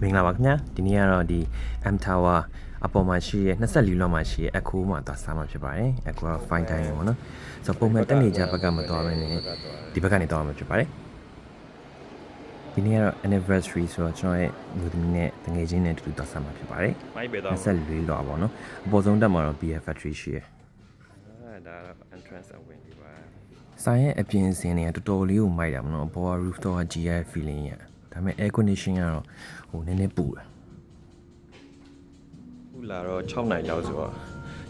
မင်္ဂလာပါခင်ဗျာဒီနေ့ကတော့ဒီ M Tower အပေါ်မှာရှိရဲ့24လောက်မှာရှိရဲ့အခုမှသွားစားမှာဖြစ်ပါတယ်အခုကတော့ fine time ပေါ့နော်ဆိုတော့ပုံမှန်တက်နေကြဘက်ကမသွားဘဲနဲ့ဒီဘက်ကနေသွားမှာဖြစ်ပါတယ်ဒီနေ့ကတော့ anniversary ဆိုတော့ကျွန်တော်ရဲ့လူသမီးနဲ့တငယ်ချင်းနဲ့အတူတူသွားစားမှာဖြစ်ပါတယ်မိုက်ပဲတော့24လောက်ပေါ့နော်အပေါ်ဆုံးတက်မှာတော့ BF factory ရှိရဲ့အဲဒါတော့ entrance အဝင်ဒီပါဆိုင်ရဲ့အပြင်စင်းတွေကတော်တော်လေးကိုမိုက်တာမနော်အပေါ်က rooftop က GI feeling ရ ဒါပေမဲ့ air condition ကတော့ဟိုနည်းနည်းပူတယ်ခုလာတော့6နိုင်လောက်ဆိုတော့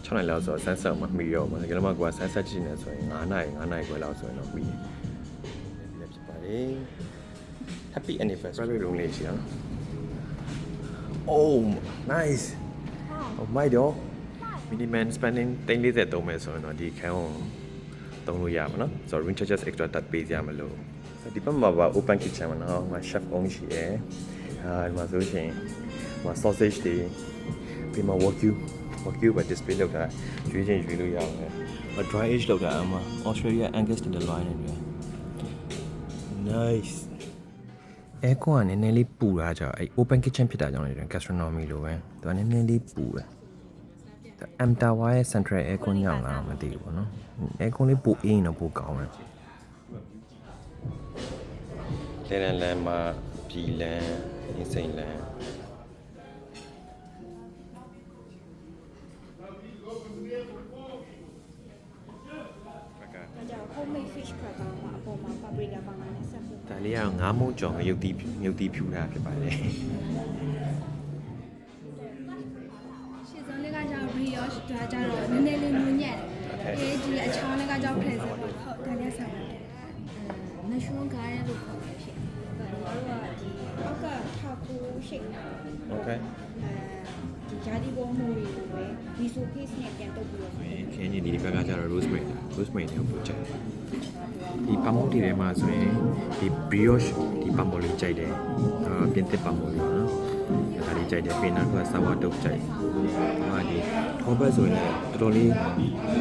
6နိုင်လောက်ဆိုတော့ sunset မှာမီတော့မှာတကယ်လို့မှကိုက sunset ကြည့်နေဆိုရင်9နိုင်9နိုင်ခွဲလောက်ဆိုရင်တော့ပြီးတယ်ဒီလည်းဖြစ်ပါတယ် happy anniversary private room လေးရှိရနော် oh nice oh my god minimum spending 340သုံးမယ်ဆိုရင်တော့ဒီခန်းကိုသုံးလို့ရမှာနော်ဆိုတော့ room charges extra တက်ပေးကြမလို့ဆိုတော့ ဒီဘက်မှာပါ open kitchen မှာနော်ဟို chef own ရှိရယ်အာဒီမှာဆိုရှင်ဟို sausage တွေဒီမှာ wagyu wagyu ပဲ display လုပ်တာရွေးချင်းရွေးလို့ရအောင်လေ dry age လုပ်တာအမ Australia Angus tenderloin နဲ့ nice အဲကွန်ကနည်းနည်းလေးပူတာကြောင့်အဲ open kitchen ဖြစ်တာကြောင့်လည်း gastronomy လိုပဲသူကနည်းနည်းလေးပူတယ်ဒါ M Tower ရဲ့ central aircon ညောင်းလာတော့မသိဘူးပေါ့နော် aircon လေးပူအင်းတော့ပူကောင်းတယ် လန်လန်လန်မှာပြည်လန်အင်းစိန်လန်那叫 homemade fish crab ပါမှာအပေါ်မှာ paprika ပါမှာနဲ့ဆက်ပြီးဒါလေးကတော့ငါးမုံကြော်ငရုတ်တီးငရုတ်တီးဖြူတာဖြစ်ပါတယ် ထောက်ကိုရှိတ်တာ โอเค အဲဒီဂျာဒီဘောမိုးတွေကိုပဲ miso paste နဲ့ပြန်တုပ်ပြီးတော့ ခင်းကြီးဒီဘက်ကကျတော့ rosemary လား rosemary နဲ့ပို့ကြိုက်တယ်ဒီပမောတီထဲမှာဆိုရင်ဒီ brioche ဒီပမောလေးကြိုက်တယ်အာပြင်သစ်ပမောလေးပေါ့နော်ဒါလေးကြိုက်တယ်ပြင်နောက်ကဆာဝါတုတ်ကြိုက်ဟိုကဒီထောဘတ်ဆိုရင်လည်းတော်တော်လေး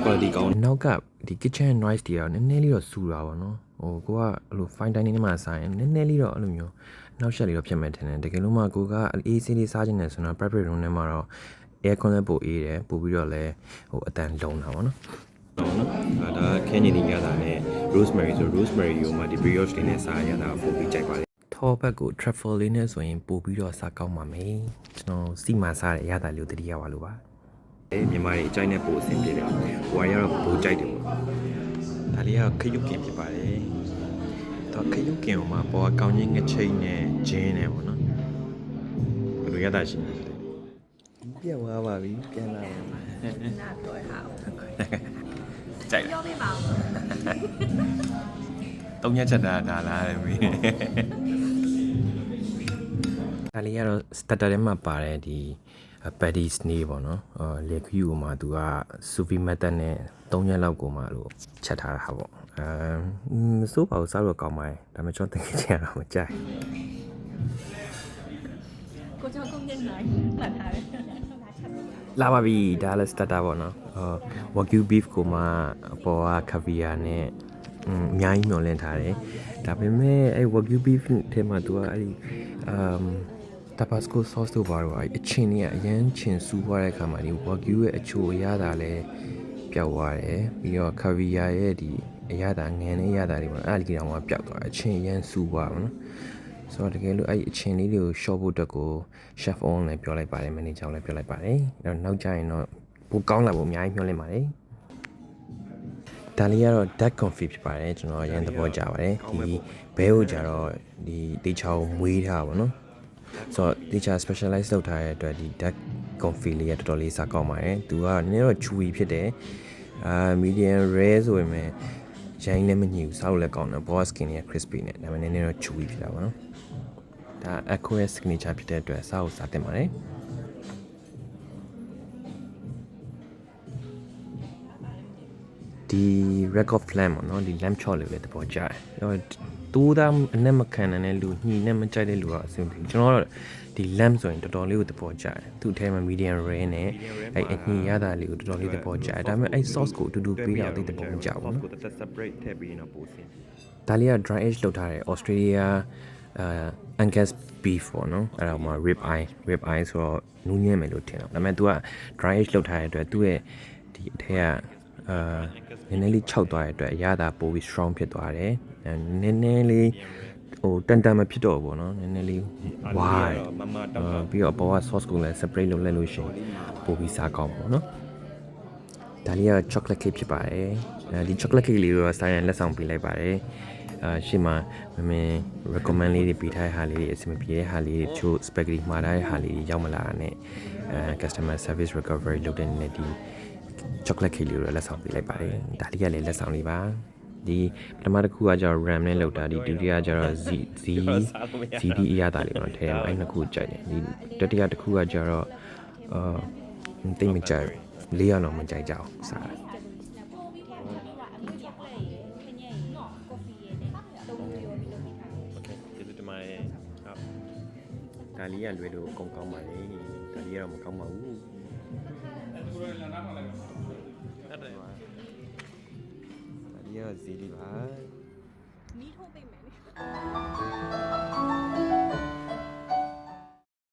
quality ကောင်းတယ် နောက်ကဒီ kitchen noise တွေကနည်းနည်းလေးတော့စူတာပေါ့နော်ဟိုကိုကအဲ့လို fine dining နဲ့မှဆိုင်နည်းနည်းလေးတော့အဲ့လိုမျိုး နောက်ဆက်လေးတော့ဖြစ်မဲ့ထင်တယ်တကယ်လို့မှကိုကအေးဆေးလေးစားခြင်းနဲ့ဆိုတော့ private room ထဲမှာတော့ aircon လည်းပိုအေးတယ်ပို့ပြီးတော့လည်းဟိုအတန်လုံးတာပေါ့နော်တော့နော်အဲဒါခင်းကြီးဒီရတာနဲ့ rosemary ဆို rosemary ကိုမှဒီ brioche လေးနဲ့စားရတာပိုပြီးကြိုက်ပါတယ်ထောဘက်ကို truffle လေးနဲ့ဆိုရင်ပို့ပြီးတော့စားကောင်းပါမယ်ကျွန်တော်စီမာစားတဲ့အရသာလေးကိုတတိယပါလို့ပါအဲမြန်မာတွေအကြိုက်နဲ့ပို့အဆင်ပြေတယ်ဟိုကရတော့ပိုကြိုက်တယ်ပေါ့ဒါလေးကခရုကင်ဖြစ်ပါတယ် တော့ခရုကင်ဟိုမှာပေါ်ကောင်းချင်းငချိတ်နဲ့ဂျင်းနဲ့ပေါ့နော်ဘယ်လိုရတာရှိလဲပြတ်သွားပါပြီပြန်လာပါနာတော့ဟာကြိုက်ပြောပြပါဦးတုံးရက်ချက်တာဒါလားလေမင်းဒါလေးကတော့ starter ထဲမှာပါတယ်ဒီ paddy snail ပေါ့နော်အော်လေခူကိုမှသူက sufi method နဲ့3ရက်လောက်ကိုမှလို့ချက်ထားတာဟာပေါ့ အဲမစိုးပါဘူးစားတော့ကောင်းပါတယ်ဒါပေမဲ့ကျွန်တော်တကယ်ချင်တော့မကြိုက်ကိုကြောင့်ကုန်နေနိုင်ပတ်ထားတယ်လာချက်ပြရလာပါပြီဒါလည်း starter ပေါ့နော်အော် wagyu beef ကိုမှအပေါ်က caviar နဲ့အင်းအများကြီးမျှော်လင့်ထားတယ်ဒါပေမဲ့အဲ wagyu beef ထဲမှာသူကအဲ့ဒီအမ် tabasco sauce တို့ဘာလို့အဲ့အချင်းကြီးကအရန်ချင်စူးသွားတဲ့အခါမှာဒီ wagyu ရဲ့အချိုအရသာလည်းပျောက်သွားတယ်ပြီးတော့ caviar ရဲ့ဒီ အရသာငန်တဲ့အရသာတွေပေါ့အဲ့ဒီကောင်ကပျောက်သွားတယ်အချင်းအရန်စူးသွားပါနော်ဆိုတော့တကယ်လို့အဲ့အချင်းလေးတွေကို short ဖို့အတွက်ကို chef on လည်းပြောလိုက်ပါတယ် manager လည်းပြောလိုက်ပါတယ်အဲ့တော့နောက်ကျရင်တော့ပိုကောင်းလာဖို့အများကြီးမျှော်လင့်ပါတယ်ဒါလေးကတော့ duck confit ဖြစ်ပါတယ်ကျွန်တော်အရင်သဘောကျပါတယ်ဒီဘဲကိုကြတော့ဒီတေချာကိုမွေးထားပါဘောနော်ဆိုတော့တေချာ specialize လုပ်ထားတဲ့အတွက်ဒီ duck confit လေးကတော်တော်လေးစားကောင်းပါတယ်သူကနည်းနည်းတော့ chewy ဖြစ်တယ်အာ medium rare ဆိုရင်လည်း ရိုင်းလည်းမညှိဘူးစားလို့လည်းကောင်းတယ် boss skin တွေက crispy နဲ့ဒါပေမဲ့နည်းနည်းတော့ chewy ဖြစ်တာပါနော်ဒါ Echo ရဲ့ signature ဖြစ်တဲ့အတွက်စားဖို့စားတင်ပါတယ် ဒီ record flam ပေါ့နော်ဒီ lamp chop လေးလည်းတပေါ်ကြတယ်။တော့တိုးသားအနက်မခံနိုင်တဲ့လူညှိနဲ့မကြိုက်တဲ့လူကအဆင်ပြေဘူးကျွန်တော်ကတော့ဒီ lamp ဆိုရင်တော်တော်လေးကိုတပေါ်ကြတယ်။သူ့အထဲမှာ medium rare နဲ့အဲ့အညှိရတာလေးကိုတော်တော်လေးတပေါ်ကြတယ်။ဒါပေမဲ့အဲ့ sauce ကိုအတူတူပေးတာသိတဲ့ပုံမကြဘူးနော်ကိုတက် separate ထည့်ပြီးတော့ပို့စင်ဒါလေးက dry age လုပ်ထားတယ် Australia အာ angus beef ပေါ့နော်အဲ့ဒါမှ rib eye rib eye ဆိုတော့နူးညံ့မယ်လို့ထင်တော့ဒါပေမဲ့ तू က dry age လောက်ထားတဲ့အတွက်သူ့ရဲ့ဒီအထက်က အာနည်းနည်းလေးခြောက်သွားတဲ့အတွက်အရသာပိုပြီး strong ဖြစ်သွားတယ်အဲနည်းနည်းလေးဟိုတန်တန်မဖြစ်တော့ဘူးပေါ့နော်နည်းနည်းလေး wide မမတောက်အာပြီးတော့အပေါ်က sauce ကိုလည်း spray လုပ်လိုက်လို့ရှိရင်ပိုပြီးစားကောင်းပေါ့နော်ဒါလေးက chocolate cake ဖြစ်ပါတယ်အဲဒီ chocolate cake လေးကိုတော့စားရင်လက်ဆောင်ပေးလိုက်ပါတယ်အာရှေ့မှာမမင်း recommend လေးတွေပေးထားတဲ့ဟာလေးတွေအဆင်မပြေတဲ့ဟာလေးတွေတချို့ spaghetti မှာထားတဲ့ဟာလေးတွေရောက်မလာတာနဲ့အဲ customer service recovery လုပ်တဲ့နေနဲ့ဒီ ချောကလက်ခေးလေးကိုလက်ဆောင်ပေးလိုက်ပါတယ်ဒါလေးကလည်းလက်ဆောင်လေးပါဒီပထမတစ်ခုကကျတော့ RAM နဲ့လောက်တာဒီဒုတိယကျတော့ Z Z ZD အရသာလေးပေါ့ထဲမှာအဲ့နှစ်ခုကြိုက်တယ်ဒီတတိယတစ်ခုကကျတော့အာတိတ်မကြိုက်လေးရအောင်မကြိုက်ကြအောင်စားတယ်ဒါလေးကလွယ်လို့အကုန်ကောင်းပါလေဒါလေးကတော့မကောင်းပါဘူး ကဇီဒီပါနီးထုတ်ပေးမယ်